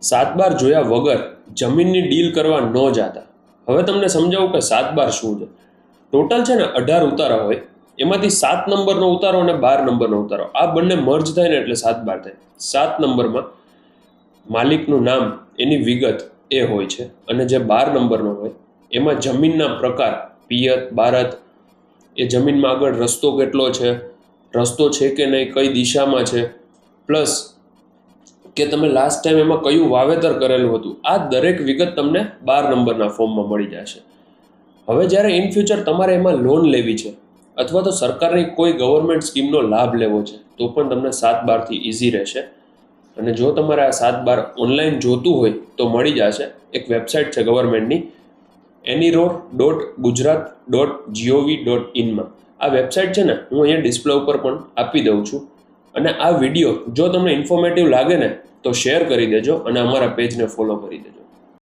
સાત બાર જોયા વગર જમીનની ડીલ કરવા ન જાતા. હવે તમને સમજાવું કે સાત બાર શું છે? ટોટલ છે ને અઢાર ઉતારા હોય. એમાંથી સાત નંબરનો ઉતારો અને બાર નંબરનો ઉતારો. આ બંને મર્જ થાય ને એટલે સાત બાર થાય. સાત નંબરમાં માલિકનું નામ, એની વિગત એ હોય છે. અને જે બાર નંબરનો હોય, એમાં જમીનના પ્રકાર, પિયત, બારત, એ જમીનમાં આગળ રસ્તો કેટલો છે? રસ્તો છે કે નહીં? કઈ દિશામાં છે? પ્લસ કે તમે લાસ્ટ ટાઈમ એમાં કયું વાવેતર કરેલું હતું? આ દરેક વિગત તમને બાર નંબરના ફોર્મમાં મળી જશે. હવે જ્યારે ઇન ફ્યુચર તમારે એમાં લોન લેવી છે, અથવા તો સરકારની કોઈ ગવર્મેન્ટ સ્કીમનો લાભ લેવો છે, તો પણ તમને સાત બારથી ઇઝી રહેશે. અને જો તમારે આ સાત બાર ઓનલાઈન જોતું હોય, તો મળી જશે. એક વેબસાઇટ છે ગવર્મેન્ટની AnyRoR dot Gujarat dot GOV dot ઇનમાં આ વેબસાઇટ છે ને, હું અહીંયા ડિસ્પ્લે ઉપર પણ આપી દઉં છું. અને આ વીડિયો જો તમને ઇન્ફોર્મેટિવ લાગે ને, તો શેર કરી દેજો અને અમારા પેજને ફોલો કરી દેજો.